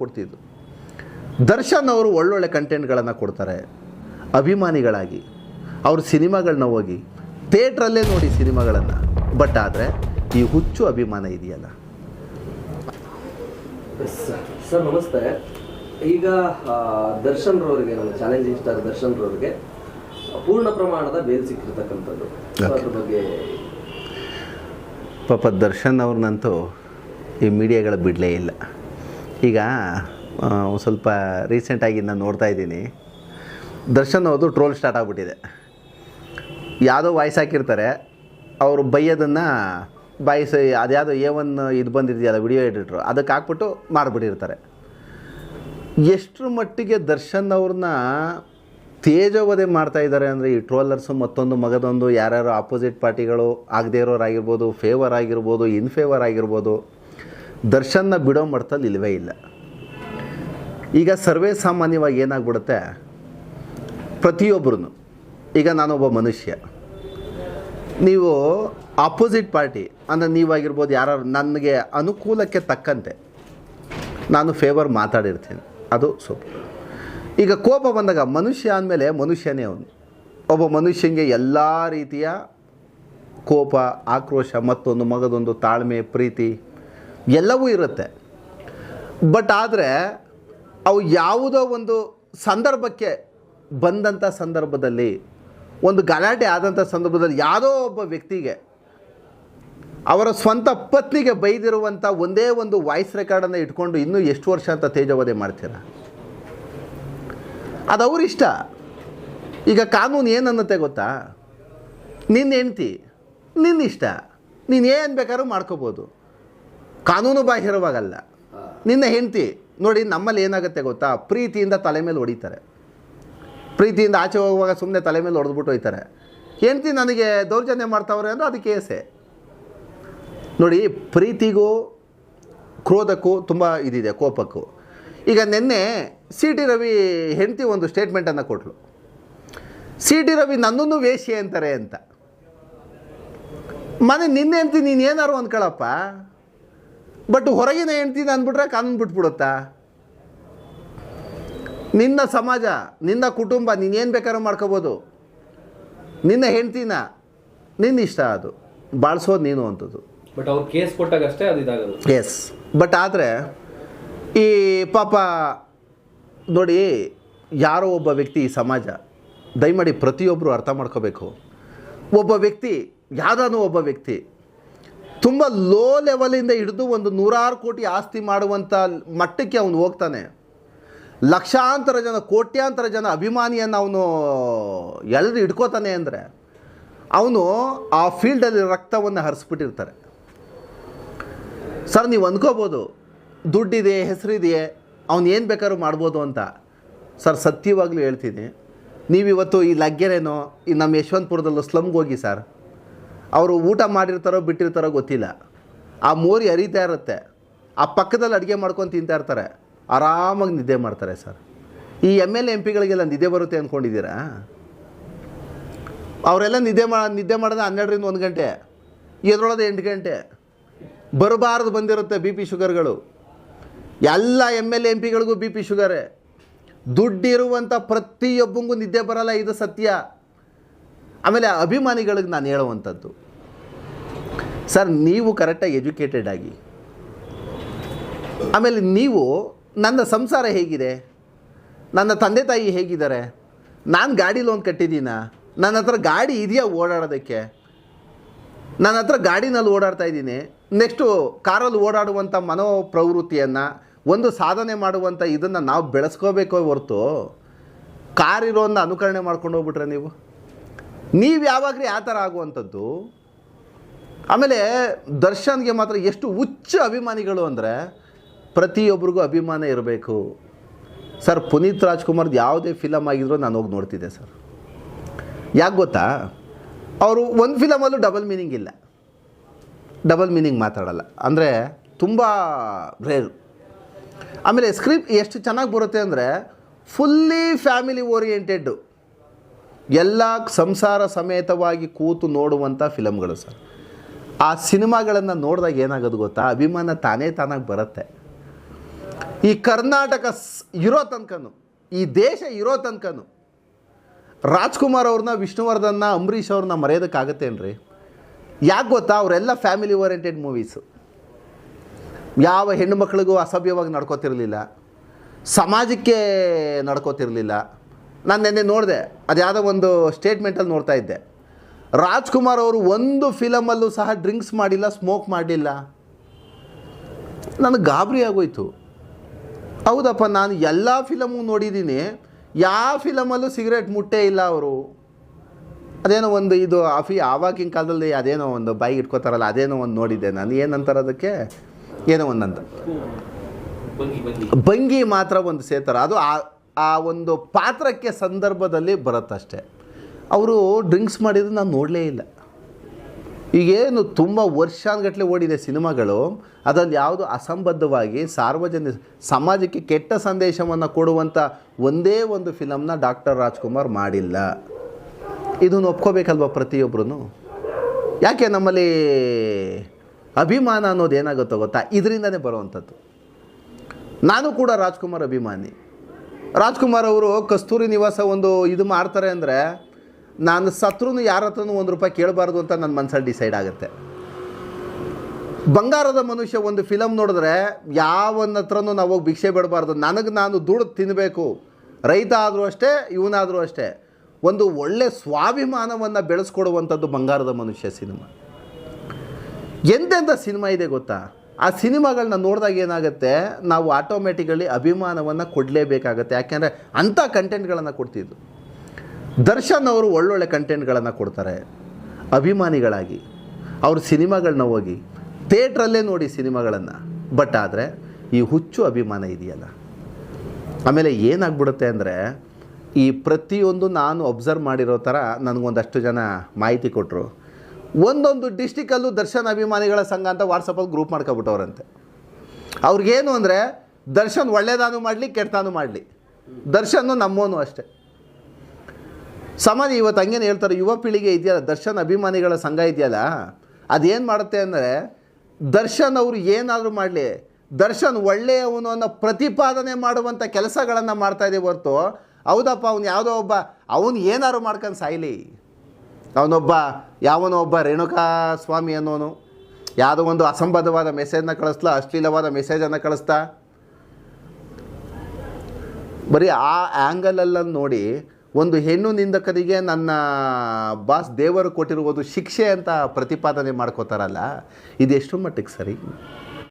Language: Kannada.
ಕೊಡ್ತಿದ್ದು ದರ್ಶನ್ ಅವರು ಒಳ್ಳೊಳ್ಳೆ ಕಂಟೆಂಟ್ಗಳನ್ನು ಕೊಡ್ತಾರೆ ಅಭಿಮಾನಿಗಳಾಗಿ. ಅವ್ರ ಸಿನಿಮಾಗಳನ್ನ ಹೋಗಿ ಥಿಯೇಟ್ರಲ್ಲೇ ನೋಡಿ ಸಿನಿಮಾಗಳನ್ನು. ಬಟ್ ಆದರೆ ಈ ಹುಚ್ಚು ಅಭಿಮಾನ ಇದೆಯಲ್ಲ? ಸರ್ ನಮಸ್ತೆ. ಈಗ ದರ್ಶನ್ ರವರಿಗೆ ನಮ್ಮ ಚಾಲೆಂಜಿಂಗ್ ಸ್ಟಾರ್ ದರ್ಶನ್ ರವರಿಗೆ ಪೂರ್ಣ ಪ್ರಮಾಣದ ಬೇಲ್ ಸಿಕ್ಕಿರ್ತಕ್ಕಂಥದ್ದು. ಅದ್ರ ಬಗ್ಗೆ ಪಾಪ ದರ್ಶನ್ ಅವ್ರನ್ನಂತೂ ಈ ಮೀಡಿಯಾಗಳ ಬಿಡಲೇ ಇಲ್ಲ. ಈಗ ಸ್ವಲ್ಪ ರೀಸೆಂಟಾಗಿ ನಾನು ನೋಡ್ತಾ ಇದ್ದೀನಿ. ದರ್ಶನ್ ಅವರು ಟ್ರೋಲ್ ಸ್ಟಾರ್ಟ್ ಆಗಿಬಿಟ್ಟಿದೆ. ಯಾವುದೋ ವಾಯ್ಸ್ ಹಾಕಿರ್ತಾರೆ, ಅವರು ಬೈಯೋದನ್ನು ಬಾಯಿಸಿ, ಅದ್ಯಾವುದೋ ಏ ಒನ್ ಇದು ಬಂದಿದೆಯಲ್ಲ ವಿಡಿಯೋ ಎಡಿಟ್ರು ಅದಕ್ಕೆ ಹಾಕ್ಬಿಟ್ಟು ಮಾಡಿಬಿಟ್ಟಿರ್ತಾರೆ ಎಷ್ಟರ ಮಟ್ಟಿಗೆ ದರ್ಶನ್ ಅವ್ರನ್ನ ತೇಜೋವಧೆ ಮಾಡ್ತಾ ಇದ್ದಾರೆ ಅಂದರೆ ಈ ಟ್ರೋಲರ್ಸು ಮತ್ತೊಂದು ಮಗದೊಂದು, ಯಾರ್ಯಾರು ಆಪೋಸಿಟ್ ಪಾರ್ಟಿಗಳು ಆಗದೇ ಇರೋರಾಗಿರ್ಬೋದು ಫೇವರ್ ಆಗಿರ್ಬೋದು ಇನ್ ಫೇವರ್ ಆಗಿರ್ಬೋದು ದರ್ಶನ್ನ ಬಿಡೋ ಮಟ್ಟದಲ್ಲಿ ಇಲ್ಲವೇ ಇಲ್ಲ. ಈಗ ಸರ್ವೇ ಸಾಮಾನ್ಯವಾಗಿ ಏನಾಗ್ಬಿಡುತ್ತೆ? ಪ್ರತಿಯೊಬ್ಬರೂ ಈಗ ನಾನೊಬ್ಬ ಮನುಷ್ಯ. ನೀವು ಆಪೋಸಿಟ್ ಪಾರ್ಟಿ ಅಂದರೆ ನೀವಾಗಿರ್ಬೋದು ಯಾರು ನನಗೆ ಅನುಕೂಲಕ್ಕೆ ತಕ್ಕಂತೆ. ನಾನು ಫೇವರ್ ಮಾತಾಡಿರ್ತೀನಿ. ಅದು ಸೊಪ್ಪು ಈಗ ಕೋಪ ಬಂದಾಗ ಮನುಷ್ಯ ಅಂದಮೇಲೆ ಮನುಷ್ಯನೇ ಅವನು. ಒಬ್ಬ ಮನುಷ್ಯನಿಗೆ ಎಲ್ಲ ರೀತಿಯ ಕೋಪ, ಆಕ್ರೋಶ, ಮತ್ತೊಂದು ಮಗದೊಂದು ತಾಳ್ಮೆ, ಪ್ರೀತಿ ಎಲ್ಲವೂ ಇರುತ್ತೆ. ಬಟ್ ಆದರೆ, ಅವು ಯಾವುದೋ ಒಂದು ಸಂದರ್ಭಕ್ಕೆ ಬಂದಂಥ ಸಂದರ್ಭದಲ್ಲಿ, ಒಂದು ಗಲಾಟೆ ಆದಂಥ ಸಂದರ್ಭದಲ್ಲಿ ಯಾವುದೋ ಒಬ್ಬ ವ್ಯಕ್ತಿಗೆ, ಅವರ ಸ್ವಂತ ಪತ್ನಿಗೆ ಬೈದಿರುವಂಥ ಒಂದೇ ಒಂದು ವಾಯ್ಸ್ ರೆಕಾರ್ಡನ್ನು ಇಟ್ಕೊಂಡು ಇನ್ನೂ ಎಷ್ಟು ವರ್ಷ ಅಂತ ತೇಜವಧೆ ಮಾಡ್ತೀರ? ಅದು ಅವರಿಷ್ಟ ಈಗ ಕಾನೂನು ಏನನ್ನತ್ತೆ ಗೊತ್ತಾ? ನಿನ್ನ ಹೆಂಡ್ತಿ, ನಿನ್ನ ಇಷ್ಟ. ನೀನು ಏನು ಬೇಕಾದ್ರೂ ಮಾಡ್ಕೋಬೋದು. ಕಾನೂನು ಬಾಹಿರವಾಗಲ್ಲ. ನಿನ್ನ ಹೆಂಡತಿ ನೋಡಿ ನಮ್ಮಲ್ಲಿ ಏನಾಗುತ್ತೆ ಗೊತ್ತಾ? ಪ್ರೀತಿಯಿಂದ ತಲೆ ಮೇಲೆ ಹೊಡಿತಾರೆ. ಪ್ರೀತಿಯಿಂದ ಆಚೆ ಹೋಗುವಾಗ ಸುಮ್ಮನೆ ತಲೆ ಮೇಲೆ ಹೊಡೆದ್ಬಿಟ್ಟು ಹೋಯ್ತಾರೆ. ಹೆಂಡತಿ ನನಗೆ ದೌರ್ಜನ್ಯ ಮಾಡ್ತಾವ್ರೆ ಅಂದರೆ ಅದು ಕೇಸೆ ನೋಡಿ ಪ್ರೀತಿಗೂ ಕ್ರೋಧಕ್ಕೂ ತುಂಬ ಇದಿದೆ ಕೋಪಕ್ಕೂ. ಈಗ ನಿನ್ನೆ ಸಿ ಟಿ ರವಿ ಹೆಂಡತಿ ಒಂದು ಸ್ಟೇಟ್ಮೆಂಟನ್ನು ಕೊಟ್ಟಳು ಸಿ ಟಿ ರವಿ ನನ್ನನ್ನು ವೇಶ್ಯೆ ಅಂತಾರೆ ಅಂತ. ಮನೆ ನಿನ್ನೆ ಅಂತ ನೀನು ಏನಾರು ಅಂದ್ಕೊಳಪ್ಪ? ಬಟ್ ಹೊರಗಿನ ಹೆಂಡ್ತಿನ ಅಂದ್ಬಿಟ್ರೆ ಕಾನೂನು ಬಿಟ್ಬಿಡುತ್ತಾ? ನಿನ್ನ ಸಮಾಜ ನಿನ್ನ ಕುಟುಂಬ ನೀನೇನು ಬೇಕಾದ್ರೂ ಮಾಡ್ಕೋಬೋದು. ನಿನ್ನ ಹೆಂಡ್ತಿನ ನಿನ್ನ ಇಷ್ಟ ಅದು. ಬಾಳಿಸೋದು ನೀನು ಅಂಥದ್ದು. ಬಟ್ ಅವ್ರು ಕೇಸ್ ಕೊಟ್ಟಾಗಷ್ಟೇ ಅದು ಇದಾಗೋದು. ಎಸ್ ಬಟ್ ಆದರೆ ಈ ಪಾಪ ನೋಡಿ ಯಾರೋ ಒಬ್ಬ ವ್ಯಕ್ತಿ ಈ ಸಮಾಜ ದಯಮಾಡಿ ಪ್ರತಿಯೊಬ್ಬರು ಅರ್ಥ ಮಾಡ್ಕೋಬೇಕು. ಒಬ್ಬ ವ್ಯಕ್ತಿ ಯಾವುದಾದ್ರೂ ಒಬ್ಬ ವ್ಯಕ್ತಿ ತುಂಬ ಲೋ ಲೆವೆಲಿಂದ ಹಿಡಿದು ಒಂದು ನೂರಾರು ಕೋಟಿ ಆಸ್ತಿ ಮಾಡುವಂಥ ಮಟ್ಟಕ್ಕೆ ಅವನು ಹೋಗ್ತಾನೆ. ಲಕ್ಷಾಂತರ ಜನ, ಕೋಟ್ಯಾಂತರ ಜನ ಅಭಿಮಾನಿಯನ್ನು ಅವನು ಎಳೆದು ಹಿಡ್ಕೋತಾನೆ ಅಂದರೆ ಅವನು ಆ ಫೀಲ್ಡಲ್ಲಿ ರಕ್ತವನ್ನು ಹರಿಸ್ಬಿಟ್ಟಿರ್ತಾರೆ. ಸರ್, ನೀವು ಅಂದ್ಕೋಬೋದು ದುಡ್ಡಿದೆ, ಹೆಸರಿದೆಯೇ, ಅವನು ಏನು ಬೇಕಾದ್ರೂ ಮಾಡ್ಬೋದು ಅಂತ. ಸರ್, ಸತ್ಯವಾಗಲೂ ಹೇಳ್ತೀನಿ, ನೀವಿವತ್ತು ಈ ಲಗ್ಗೆರೇನೋ, ಈ ನಮ್ಮ ಯಶವಂತಪುರದಲ್ಲೂ ಸ್ಲಮ್ಗೆ ಹೋಗಿ ಸರ್ ಅವರು ಊಟ ಮಾಡಿರ್ತಾರೋ ಬಿಟ್ಟಿರ್ತಾರೋ ಗೊತ್ತಿಲ್ಲ. ಆ ಮೋರಿ ಹರಿತಾ ಇರುತ್ತೆ. ಆ ಪಕ್ಕದಲ್ಲಿ ಅಡುಗೆ ಮಾಡ್ಕೊಂಡು ತಿಂತಾ ಇರ್ತಾರೆ. ಆರಾಮಾಗಿ ನಿದ್ದೆ ಮಾಡ್ತಾರೆ ಸರ್. ಈ ಎಂ ಎಲ್ ಎಂ ಪಿಗಳಿಗೆಲ್ಲ ನಿದ್ದೆ ಬರುತ್ತೆ ಅಂದ್ಕೊಂಡಿದ್ದೀರಾ ಅವರೆಲ್ಲ ನಿದ್ದೆ ಮಾ, ನಿದ್ದೆ ಮಾಡೋದು ಹನ್ನೆರಡರಿಂದ ಒಂದು ಗಂಟೆ ಎದ್ರೊಳೋದು ಎಂಟು ಗಂಟೆ. ಬರಬಾರ್ದು ಬಂದಿರುತ್ತೆ ಬಿ ಪಿ ಶುಗರ್ಗಳು. ಎಲ್ಲ ಎಂ ಎಲ್ ಎಂ ಪಿಗಳಿಗೂ ಬಿ ಪಿ ಶುಗರೇ. ದುಡ್ಡಿರುವಂಥ ಪ್ರತಿಯೊಬ್ಬಂಗೂ ನಿದ್ದೆ ಬರಲ್ಲ, ಇದು ಸತ್ಯ. ಆಮೇಲೆ ಅಭಿಮಾನಿಗಳಿಗೆ ನಾನು ಹೇಳುವಂಥದ್ದು ಸರ್, ನೀವು ಕರೆಕ್ಟಾಗಿ ಎಜುಕೇಟೆಡ್ ಆಗಿ. ಆಮೇಲೆ ನೀವು, ನನ್ನ ಸಂಸಾರ ಹೇಗಿದೆ? ನನ್ನ ತಂದೆ ತಾಯಿ ಹೇಗಿದ್ದಾರೆ? ನಾನು ಗಾಡಿ ಲೋನ್ ಕಟ್ಟಿದ್ದೀನ? ನನ್ನ ಹತ್ರ ಗಾಡಿ ಇದೆಯಾ ಓಡಾಡೋದಕ್ಕೆ? ನನ್ನ ಹತ್ರ ಗಾಡಿನಲ್ಲಿ ಓಡಾಡ್ತಾ ಇದ್ದೀನಿ. ನೆಕ್ಸ್ಟು ಕಾರಲ್ಲಿ ಓಡಾಡುವಂಥ ಮನೋ ಪ್ರವೃತ್ತಿಯನ್ನು ಒಂದು ಸಾಧನೆ ಮಾಡುವಂಥ ಇದನ್ನು ನಾವು ಬೆಳೆಸ್ಕೋಬೇಕೋ ಹೊರತು ಕಾರ್ ಇರೋನ್ನ ಅನುಕರಣೆ ಮಾಡ್ಕೊಂಡು ಹೋಗ್ಬಿಟ್ರೆ ನೀವು? ನೀವು ಯಾವಾಗಲೂ ಆ ಥರ ಆಗುವಂಥದ್ದು? ಆಮೇಲೆ ದರ್ಶನ್ಗೆ ಮಾತ್ರ ಎಷ್ಟು ಹುಚ್ಚ ಅಭಿಮಾನಿಗಳು ಅಂದರೆ ಪ್ರತಿಯೊಬ್ಬರಿಗೂ ಅಭಿಮಾನ ಇರಬೇಕು. ಸರ್, ಪುನೀತ್ ರಾಜ್ಕುಮಾರ್ದು ಯಾವುದೇ ಫಿಲಮ್ ಆಗಿದ್ರು ನಾನು ಹೋಗಿ ನೋಡ್ತಿದ್ದೆ ಸರ್. ಯಾಕೆ ಗೊತ್ತಾ? ಅವರು ಒಂದು ಫಿಲಮಲ್ಲೂ ಡಬಲ್ ಮೀನಿಂಗ್ ಇಲ್ಲ. ಡಬಲ್ ಮೀನಿಂಗ್ ಮಾತಾಡಲ್ಲ. ಅಂದರೆ ತುಂಬ ರೇರು ಆಮೇಲೆ ಸ್ಕ್ರಿಪ್ಟ್ ಎಷ್ಟು ಚೆನ್ನಾಗಿ ಬರುತ್ತೆ ಅಂದರೆ ಫುಲ್ಲಿ ಫ್ಯಾಮಿಲಿ ಓರಿಯೆಂಟೆಡ್ಡು ಎಲ್ಲ ಸಂಸಾರ ಸಮೇತವಾಗಿ ಕೂತು ನೋಡುವಂಥ ಫಿಲಮ್ಗಳು ಸರ್. ಆ ಸಿನಿಮಾಗಳನ್ನು ನೋಡಿದಾಗ ಏನಾಗೋದು ಗೊತ್ತಾ? ಅಭಿಮಾನ ತಾನೇ ತಾನಾಗಿ ಬರುತ್ತೆ. ಈ ಕರ್ನಾಟಕ ಇರೋ ತನಕನು, ಈ ದೇಶ ಇರೋ ತನಕನು, ರಾಜ್ಕುಮಾರ್ ಅವ್ರನ್ನ, ವಿಷ್ಣುವರ್ಧನ್ನ, ಅಂಬರೀಷ್ ಅವ್ರನ್ನ ಮರೆಯೋದಕ್ಕಾಗತ್ತೇನ್ರಿ ಯಾಕೆ ಗೊತ್ತಾ? ಅವರೆಲ್ಲ ಫ್ಯಾಮಿಲಿ ಓರಿಯೆಂಟೆಡ್ ಮೂವೀಸು ಯಾವ ಹೆಣ್ಣು ಮಕ್ಕಳಿಗೂ ಅಸಭ್ಯವಾಗಿ ನಡ್ಕೋತಿರಲಿಲ್ಲ. ಸಮಾಜಕ್ಕೆ ನಡ್ಕೋತಿರಲಿಲ್ಲ. ನಾನು ನಿನ್ನೆ ನೋಡಿದೆ ಅದು ಯಾವುದೋ ಒಂದು ಸ್ಟೇಟ್ಮೆಂಟಲ್ಲಿ ನೋಡ್ತಾ ಇದ್ದೆ. ರಾಜ್ಕುಮಾರ್ ಅವರು ಒಂದು ಫಿಲಮಲ್ಲೂ ಸಹ ಡ್ರಿಂಕ್ಸ್ ಮಾಡಿಲ್ಲ, ಸ್ಮೋಕ್ ಮಾಡಲಿಲ್ಲ ನನಗೆ ಗಾಬರಿ ಆಗೋಯ್ತು. ಹೌದಪ್ಪ, ನಾನು ಎಲ್ಲ ಫಿಲಮು ನೋಡಿದ್ದೀನಿ. ಯಾವ ಫಿಲಮಲ್ಲೂ ಸಿಗರೇಟ್ ಮುಟ್ಟೇ ಇಲ್ಲ ಅವರು. ಅದೇನೋ ಒಂದು ಇದು ಆಫಿ ಆವಾಗಿನ ಕಾಲದಲ್ಲಿ ಅದೇನೋ ಒಂದು ಬೈ ಇಟ್ಕೋತಾರಲ್ಲ, ಅದೇನೋ ಒಂದು ನೋಡಿದ್ದೆ ನಾನು. ಏನಂತಾರೆ ಅದಕ್ಕೆ? ಏನೋ ಒಂದು ಅಂತ ಬಂಗಿ ಬಂಗಿ ಭಂಗಿ ಮಾತ್ರ ಒಂದು ಸೇತಾರ ಅದು ಆ ಒಂದು ಪಾತ್ರಕ್ಕೆ ಸಂದರ್ಭದಲ್ಲಿ ಬರುತ್ತಷ್ಟೆ. ಅವರು ಡ್ರಿಂಕ್ಸ್ ಮಾಡಿದ್ರು ನಾನು ನೋಡಲೇ ಇಲ್ಲ. ಈಗೇನು ತುಂಬ ವರ್ಷಾನ್ಗಟ್ಟಲೆ ಓಡಿದೆ ಸಿನಿಮಾಗಳು ಅದರಲ್ಲಿ ಯಾವುದು ಅಸಂಬದ್ಧವಾಗಿ ಸಾರ್ವಜನಿಕ ಸಮಾಜಕ್ಕೆ ಕೆಟ್ಟ ಸಂದೇಶವನ್ನು ಕೊಡುವಂಥ ಒಂದೇ ಒಂದು ಫಿಲಮ್ನ ಡಾಕ್ಟರ್ ರಾಜ್ಕುಮಾರ್ ಮಾಡಿಲ್ಲ. ಇದನ್ನು ಒಪ್ಕೋಬೇಕಲ್ವ ಪ್ರತಿಯೊಬ್ಬರೂ ಯಾಕೆ ನಮ್ಮಲ್ಲಿ ಅಭಿಮಾನ ಅನ್ನೋದು ಏನಾಗುತ್ತೋ ಗೊತ್ತಾ? ಇದರಿಂದನೇ ಬರುವಂಥದ್ದು ನಾನು ಕೂಡ ರಾಜ್ಕುಮಾರ್ ಅಭಿಮಾನಿ. ರಾಜ್ಕುಮಾರ್ ಅವರು ಕಸ್ತೂರಿ ನಿವಾಸ ಒಂದು ಇದು ಮಾಡ್ತಾರೆ ಅಂದರೆ ನಾನು ಸತ್ರೂ ಯಾರ ಹತ್ರನೂ ಒಂದು ರೂಪಾಯಿ ಕೇಳಬಾರ್ದು ಅಂತ ನನ್ನ ಮನಸ್ಸಲ್ಲಿ ಡಿಸೈಡ್ ಆಗುತ್ತೆ. ಬಂಗಾರದ ಮನುಷ್ಯ ಒಂದು ಫಿಲಮ್ ನೋಡಿದ್ರೆ ಯಾವನ ಹತ್ರನೂ ನಾವು ಹೋಗಿ ಭಿಕ್ಷೆ ಬಿಡಬಾರ್ದು. ನನಗೆ ನಾನು ದುಡ್ಡು ತಿನ್ನಬೇಕು ರೈತ ಆದರೂ ಅಷ್ಟೇ, ಇವನಾದರೂ ಅಷ್ಟೇ. ಒಂದು ಒಳ್ಳೆ ಸ್ವಾಭಿಮಾನವನ್ನು ಬೆಳೆಸ್ಕೊಡುವಂಥದ್ದು ಬಂಗಾರದ ಮನುಷ್ಯ ಸಿನಿಮಾ ಎಂತೆಂಥ ಸಿನಿಮಾ ಇದೆ ಗೊತ್ತಾ? ಆ ಸಿನಿಮಾಗಳನ್ನ ನೋಡಿದಾಗ ಏನಾಗುತ್ತೆ? ನಾವು ಆಟೋಮೆಟಿಕಲಿ ಅಭಿಮಾನವನ್ನು ಕೊಡಲೇಬೇಕಾಗತ್ತೆ. ಯಾಕೆಂದರೆ ಅಂಥ ಕಂಟೆಂಟ್ಗಳನ್ನು ಕೊಡ್ತಿದ್ದು. ದರ್ಶನ್ ಅವರು ಒಳ್ಳೊಳ್ಳೆ ಕಂಟೆಂಟ್ಗಳನ್ನು ಕೊಡ್ತಾರೆ, ಅಭಿಮಾನಿಗಳಾಗಿ. ಅವ್ರ ಸಿನಿಮಾಗಳನ್ನ ಹೋಗಿ, ಥಿಯೇಟ್ರಲ್ಲೇ ನೋಡಿ ಸಿನಿಮಾಗಳನ್ನು. ಬಟ್ ಆದರೆ, ಈ ಹುಚ್ಚು ಅಭಿಮಾನ ಇದೆಯಲ್ಲ? ಆಮೇಲೆ ಏನಾಗ್ಬಿಡುತ್ತೆ ಅಂದರೆ, ಈ ಪ್ರತಿಯೊಂದು ನಾನು ಅಬ್ಸರ್ವ್ ಮಾಡಿರೋ ಥರ ನನಗೊಂದಷ್ಟು ಜನ ಮಾಹಿತಿ ಕೊಟ್ಟರು ಒಂದೊಂದು ಡಿಸ್ಟಿಕಲ್ಲೂ ದರ್ಶನ್ ಅಭಿಮಾನಿಗಳ ಸಂಘ ಅಂತ ವಾಟ್ಸಪ್ಪಲ್ಲಿ ಗ್ರೂಪ್ ಮಾಡ್ಕೊಬಿಟ್ಟವ್ರಂತೆ. ಅವ್ರಿಗೇನು ಅಂದರೆ, ದರ್ಶನ್ ಒಳ್ಳೆಯದಾನು ಮಾಡಲಿ, ಕೆಟ್ಟದಾನು ಮಾಡಲಿ. ದರ್ಶನ್ನು ನಮ್ಮೋನು ಅಷ್ಟೇ. ಸಮಾಜ ಇವತ್ತು ಹಂಗೇನು ಹೇಳ್ತಾರೆ, ಯುವ ಪೀಳಿಗೆ ಇದೆಯಲ್ಲ, ದರ್ಶನ್ ಅಭಿಮಾನಿಗಳ ಸಂಘ ಇದೆಯಲ್ಲ, ಅದೇನು ಮಾಡುತ್ತೆ ಅಂದರೆ, ದರ್ಶನ್ ಅವರು ಏನಾದರೂ ಮಾಡಲಿ, ದರ್ಶನ್ ಒಳ್ಳೆಯವನು ಅನ್ನೋ ಪ್ರತಿಪಾದನೆ ಮಾಡುವಂಥ ಕೆಲಸಗಳನ್ನು ಮಾಡ್ತಾ ಇದೆ ಹೊರ್ತು, ಹೌದಪ್ಪ, ಅವ್ನು ಯಾವುದೋ ಒಬ್ಬ, ಅವನು ಏನಾದ್ರು ಮಾಡ್ಕೊಂಡು ಸಾಯ್ಲಿ. ಅವನೊಬ್ಬ, ಯಾವನೋ ಒಬ್ಬ ರೇಣುಕಾ ಸ್ವಾಮಿ ಅನ್ನೋನು, ಯಾವುದೋ ಒಂದು ಅಸಂಬದ್ಧವಾದ ಮೆಸೇಜ್ನ ಕಳಿಸ್ಲಾ, ಅಶ್ಲೀಲವಾದ ಮೆಸೇಜನ್ನು ಕಳಿಸ್ತಾ. ಬರೀ ಆ ಆ್ಯಂಗಲಲ್ಲನ್ನು ನೋಡಿ ಒಂದು ಹೆಣ್ಣು ನಿಂದಕರಿಗೆ ನನ್ನ ಬಾಸ್ ದೇವರು ಕೊಟ್ಟಿರುವುದು ಶಿಕ್ಷೆ ಅಂತ ಪ್ರತಿಪಾದನೆ ಮಾಡ್ಕೋತಾರಲ್ಲ ಇದೆಷ್ಟು ಮಟ್ಟಿಗೆ ಸರಿ.